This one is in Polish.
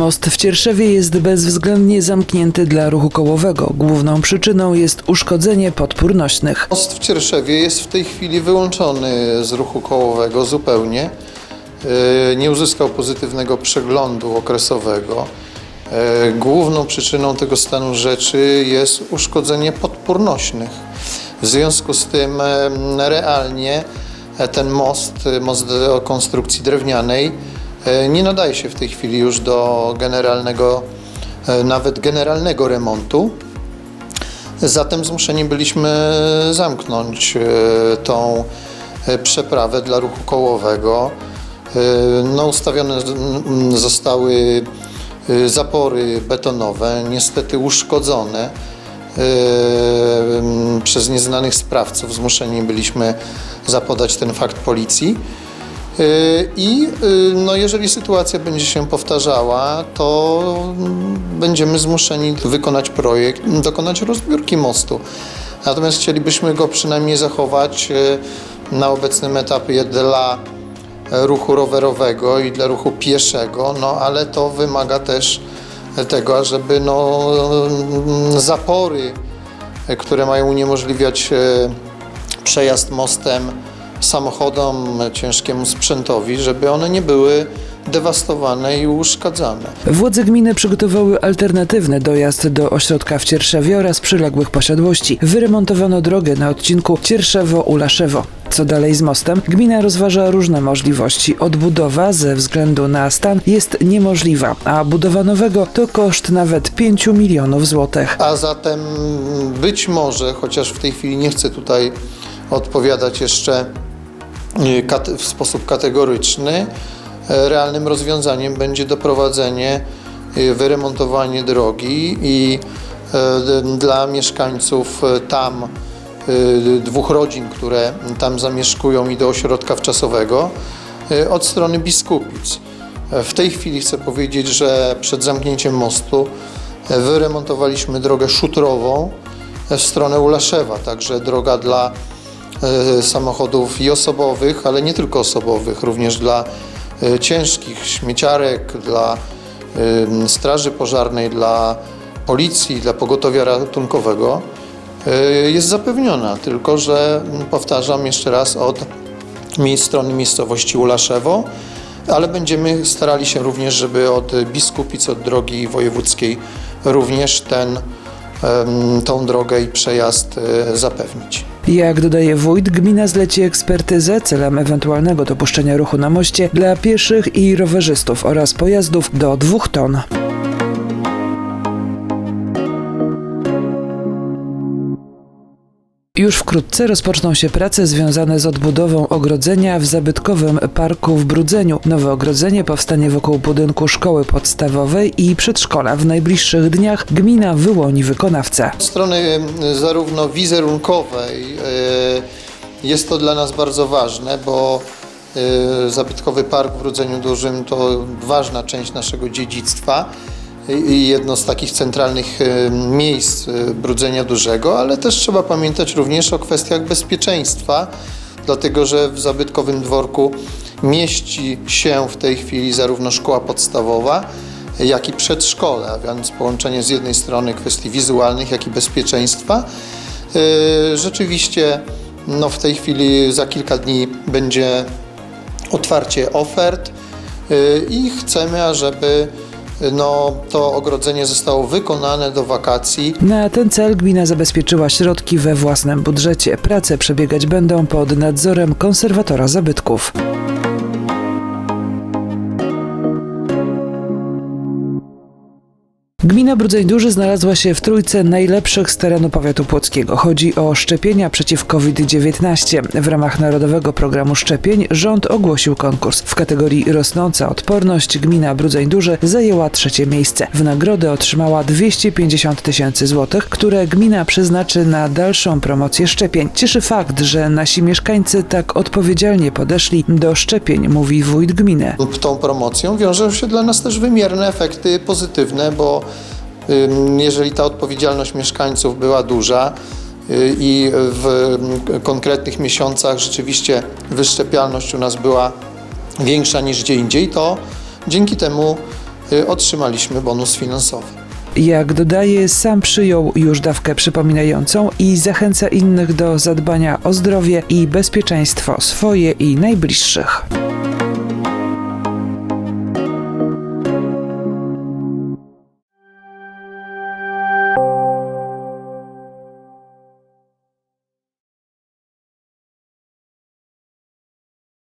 Most w Cierszewie jest bezwzględnie zamknięty dla ruchu kołowego. Główną przyczyną jest uszkodzenie podpór nośnych. Most w Cierszewie jest w tej chwili wyłączony z ruchu kołowego zupełnie. E, Nie uzyskał pozytywnego przeglądu okresowego. E, Główną przyczyną tego stanu rzeczy jest uszkodzenie podpór nośnych. W związku z tym realnie e, ten most, most o konstrukcji drewnianej, nie nadaje się w tej chwili już do generalnego, e, nawet generalnego remontu. Zatem zmuszeni byliśmy zamknąć e, tą e, przeprawę dla ruchu kołowego. E, No, ustawione zostały e, zapory betonowe, niestety uszkodzone e, przez nieznanych sprawców. Zmuszeni byliśmy zapodać ten fakt policji. Y, I y, no, jeżeli sytuacja będzie się powtarzała, to będziemy zmuszeni wykonać projekt, dokonać rozbiórki mostu. Natomiast chcielibyśmy go przynajmniej zachować y, na obecnym etapie dla ruchu rowerowego i dla ruchu pieszego, no ale to wymaga też tego, żeby no, zapory, które mają uniemożliwiać przejazd mostem samochodom, ciężkiemu sprzętowi, żeby one nie były dewastowane i uszkadzane. Władze gminy przygotowały alternatywny dojazd do ośrodka w Cierszewie oraz przyległych posiadłości. Wyremontowano drogę na odcinku Cierszewo-Ulaszewo. Co dalej z mostem? Gmina rozważa różne możliwości. Odbudowa ze względu na stan jest niemożliwa, a budowa nowego to koszt nawet 5 milionów złotych. A zatem być może, chociaż w tej chwili nie chcę tutaj odpowiadać jeszcze w sposób kategoryczny, e, realnym rozwiązaniem będzie doprowadzenie, y, wyremontowanie drogi i e, dla mieszkańców e, tam y, dwóch rodzin, które tam zamieszkują i do ośrodka wczasowego y, od strony Biskupic. W tej chwili chcę powiedzieć, że przed zamknięciem mostu wyremontowaliśmy drogę szutrową w stronę Ulaszewa, także droga dla samochodów i osobowych, ale nie tylko osobowych, również dla e, ciężkich śmieciarek, dla e, straży pożarnej, dla policji, dla pogotowia ratunkowego e, jest zapewniona, tylko że m, powtarzam jeszcze raz od strony miejscowości Ulaszewo, ale będziemy starali się również, żeby od Biskupic, od drogi wojewódzkiej również ten, tą drogę i przejazd e, zapewnić. Jak dodaje wójt, gmina zleci ekspertyzę celem ewentualnego dopuszczenia ruchu na moście dla pieszych i rowerzystów oraz pojazdów do dwóch ton. Już wkrótce rozpoczną się prace związane z odbudową ogrodzenia w zabytkowym parku w Brudzeniu. Nowe ogrodzenie powstanie wokół budynku szkoły podstawowej i przedszkola. W najbliższych dniach gmina wyłoni wykonawcę. Od strony em, zarówno wizerunkowej e, jest to dla nas bardzo ważne, bo e, zabytkowy park w Rudzeniu Dużym to ważna część naszego dziedzictwa jedno z takich centralnych e, miejsc e, Brudzenia Dużego, ale też trzeba pamiętać również o kwestiach bezpieczeństwa, dlatego że w zabytkowym dworku mieści się w tej chwili zarówno szkoła podstawowa, jak i przedszkole, a więc połączenie z jednej strony kwestii wizualnych, jak i bezpieczeństwa. Yy, Rzeczywiście no w tej chwili za kilka dni będzie otwarcie ofert i chcemy, ażeby no, to ogrodzenie zostało wykonane do wakacji. Na ten cel gmina zabezpieczyła środki we własnym budżecie. Prace przebiegać będą pod nadzorem konserwatora zabytków. Gmina Brudzeń Duży znalazła się w trójce najlepszych z terenu powiatu płockiego. Chodzi o szczepienia przeciw COVID-19. W ramach Narodowego Programu Szczepień rząd ogłosił konkurs. W kategorii rosnąca odporność gmina Brudzeń Duży zajęła trzecie miejsce. W nagrodę otrzymała 250 tysięcy złotych, które gmina przeznaczy na dalszą promocję szczepień. Cieszy fakt, że nasi mieszkańcy tak odpowiedzialnie podeszli do szczepień, mówi wójt gminy. tą promocją wiążą się dla nas też wymierne efekty pozytywne, bo jeżeli ta odpowiedzialność mieszkańców była duża y, i w ym, konkretnych miesiącach rzeczywiście wyszczepialność u nas była większa niż gdzie indziej, to dzięki temu y, otrzymaliśmy bonus finansowy. Jak dodaje, sam przyjął już dawkę przypominającą i zachęca innych do zadbania o zdrowie i bezpieczeństwo swoje i najbliższych.